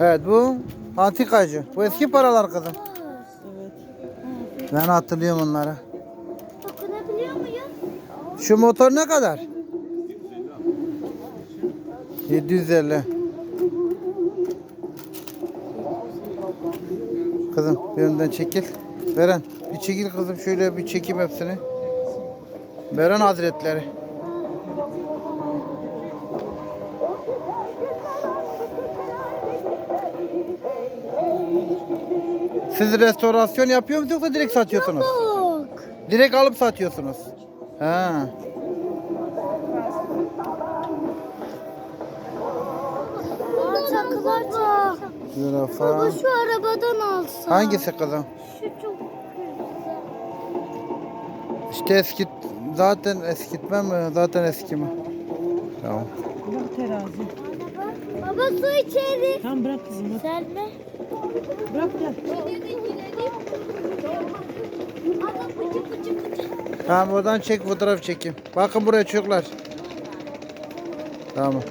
Evet bu antikacı. Bu eski paralar kızım. Evet. Ben hatırlıyorum onları. Dokunabiliyor muyum? Şu motor ne kadar? 750. Kızım bir önden çekil. Beren bir çekil kızım şöyle bir çekeyim hepsini. Beren Hazretleri. Siz restorasyon yapıyor musunuz yoksa direkt satıyorsunuz? Yok. Direkt alıp satıyorsunuz. Ha. Burada takılar var. Zürafa. Baba şu arabadan alsam. Hangisi kızım? Şu çok güzel. İşte eski zaten eskitme mi? Zaten eski mi? Tamam. Bırak terazi. Baba su içeri. Tamam bırak kızım. hadi. Selme. Bırak gel. Tamam oradan çek fotoğraf çekeyim. Bakın buraya çocuklar. Tamam.